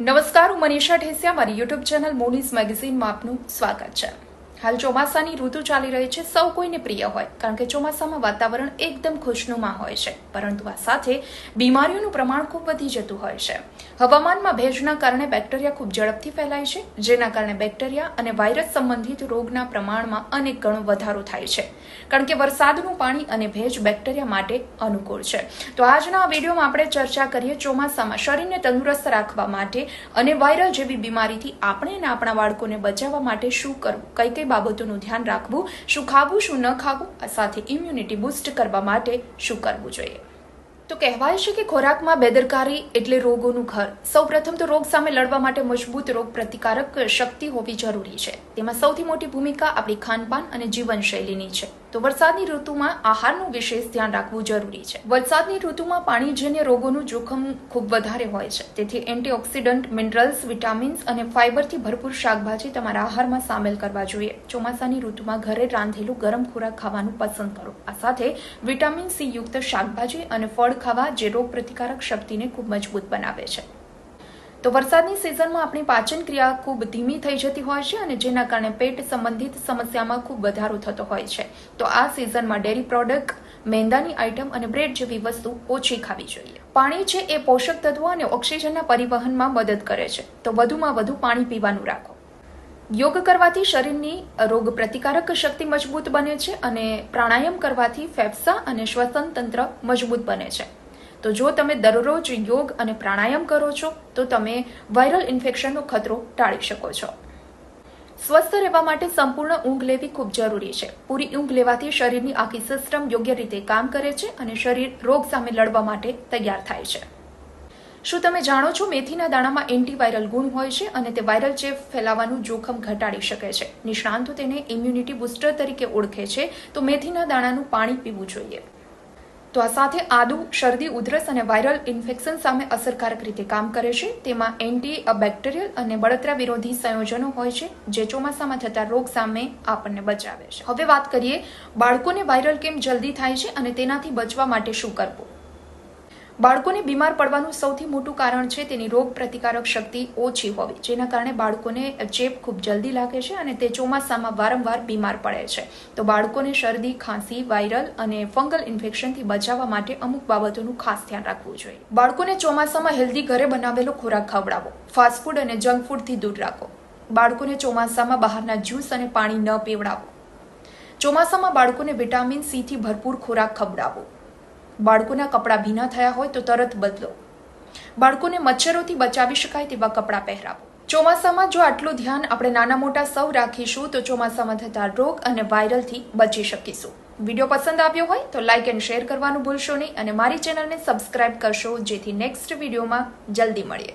નમસ્કાર હું મનીષા ઠેસિયા મારી યુટ્યુબ ચેનલ મોનીઝ મેગઝીનમાં આપનું સ્વાગત છે. હાલ ચોમાસાની ઋતુ ચાલી રહી છે, સૌ કોઈને પ્રિય હોય, કારણ કે ચોમાસામાં વાતાવરણ એકદમ ખુશનુમા હોય છે, પરંતુ આ સાથે બીમારીઓનું પ્રમાણ ખૂબ વધી જતું હોય છે. હવામાનમાં ભેજના કારણે બેક્ટેરિયા ખૂબ ઝડપથી ફેલાય છે, જેના કારણે બેક્ટેરિયા અને વાયરસ સંબંધિત રોગના પ્રમાણમાં અનેક ગણો વધારો થાય છે. કારણ કે વરસાદનું પાણી અને ભેજ બેક્ટેરિયા માટે અનુકૂળ છે. તો આજના વિડીયોમાં આપણે ચર્ચા કરીએ ચોમાસામાં શરીરને તંદુરસ્ત રાખવા માટે અને વાયરલ જેવી બીમારીથી આપણે અને આપણા બાળકોને બચાવવા માટે શું કરવું, કઈ કઈ બાબતોનું ધ્યાન રાખવું, શું ખાવું શું ન ખાવું સાથે ઇમ્યુનિટી બુસ્ટ કરવા માટે શું કરવું જોઈએ? તો કહેવાય છે કે ખોરાકમાં બેદરકારી એટલે રોગોનું ઘર. સૌપ્રથમ તો રોગ સામે લડવા માટે મજબૂત રોગ પ્રતિકારક શક્તિ હોવી જરૂરી છે. તેમાં સૌથી મોટી ભૂમિકા આપણી ખાનપાન અને જીવનશૈલીની છે. તો વરસાદની ઋતુમાં આહારનું વિશેષ ધ્યાન રાખવું જરૂરી છે. વરસાદની ઋતુમાં પાણીજન્ય રોગોનું જોખમ ખૂબ વધારે હોય છે. તેથી એન્ટીઓક્સિડન્ટ મિનરલ્સ, વિટામિન્સ અને ફાઇબરથી ભરપૂર શાકભાજી તમારા આહારમાં સામેલ કરવા જોઈએ. ચોમાસાની ઋતુમાં ઘરે રાંધેલું ગરમ ખોરાક ખાવાનું પસંદ કરો. આ સાથે વિટામિન સી યુક્ત શાકભાજી અને ફળ ખાવા જે રોગ પ્રતિકારક શક્તિને ખૂબ મજબૂત બનાવે છે. તો વરસાદની સિઝનમાં આપણી પાચન ક્રિયા ખૂબ ધીમી થઈ જતી હોય છે અને જેના કારણે પેટ સંબંધિત સમસ્યામાં ખૂબ વધારો થતો હોય છે. તો આ સિઝનમાં ડેરી પ્રોડક્ટ મેંદાની આઇટમ અને બ્રેડ જેવી વસ્તુ ઓછી ખાવી જોઈએ. પાણી છે એ પોષક તત્વો અને ઓક્સિજનના પરિવહનમાં મદદ કરે છે. તો વધુમાં વધુ પાણી પીવાનું રાખો. યોગ કરવાથી શરીરની રોગ પ્રતિકારક શક્તિ મજબૂત બને છે અને પ્રાણાયામ કરવાથી ફેફસા અને શ્વસન તંત્ર મજબૂત બને છે. તો જો તમે દરરોજ યોગ અને પ્રાણાયામ કરો છો, તો તમે વાયરલ ઇન્ફેક્શનનો ખતરો ટાળી શકો છો. સ્વસ્થ રહેવા માટે સંપૂર્ણ ઊંઘ લેવી ખૂબ જરૂરી છે. પૂરી ઊંઘ લેવાથી શરીરની આખી સિસ્ટમ યોગ્ય રીતે કામ કરે છે અને શરીર રોગ સામે લડવા માટે તૈયાર થાય છે. શું તમે જાણો છો મેથીના દાણામાં એન્ટીવાયરલ ગુણ હોય છે અને તે વાયરલ ચેપ ફેલાવાનું જોખમ ઘટાડી શકે છે? નિષ્ણાંતો તેને ઇમ્યુનિટી બુસ્ટર તરીકે ઓળખે છે. તો મેથીના દાણાનું પાણી પીવું જોઈએ. તો આ સાથે આદુ, શરદી, ઉધરસ અને વાયરલ ઇન્ફેક્શન સામે અસરકારક રીતે કામ કરે છે. તેમાં એન્ટી બેક્ટેરિયલ અને બળતરા વિરોધી સંયોજનો હોય છે, જે ચોમાસામાં થતા રોગ સામે આપણને બચાવે છે. હવે વાત કરીએ બાળકોને વાયરલ કેમ જલ્દી થાય છે અને તેનાથી બચવા માટે શું કરવું? બાળકોને બીમાર પડવાનું સૌથી મોટું કારણ છે તેની રોગ પ્રતિકારક શક્તિ ઓછી હોવી, જેના કારણે બાળકોને ચેપ ખૂબ જલ્દી લાગે છે અને તે ચોમાસામાં વારંવાર બીમાર પડે છે. તો બાળકોને શરદી, ખાંસી, વાયરલ અને ફંગલ ઇન્ફેક્શનથી બચાવવા માટે અમુક બાબતોનું ખાસ ધ્યાન રાખવું જોઈએ. બાળકોને ચોમાસામાં હેલ્ધી ઘરે બનાવેલો ખોરાક ખવડાવો, ફાસ્ટ ફૂડ અને જંક ફૂડથી દૂર રાખો. બાળકોને ચોમાસામાં બહારના જ્યુસ અને પાણી ન પીવડાવો. ચોમાસામાં બાળકોને વિટામિન સીથી ભરપૂર ખોરાક ખવડાવો. બાળકોના કપડાં ભીના થયા હોય તો તરત બદલો. બાળકોને મચ્છરોથી બચાવી શકાય તેવા કપડાં પહેરાવો. ચોમાસામાં જો આટલું ધ્યાન આપણે નાના મોટા સૌ રાખીશું, તો ચોમાસામાં થતા રોગ અને વાયરલથી બચી શકીશું. વીડિયો પસંદ આવ્યો હોય તો લાઇક એન્ડ શેર કરવાનું ભૂલશો નહીં અને મારી ચેનલને સબસ્ક્રાઇબ કરશો, જેથી નેક્સ્ટ વિડીયોમાં જલ્દી મળીએ.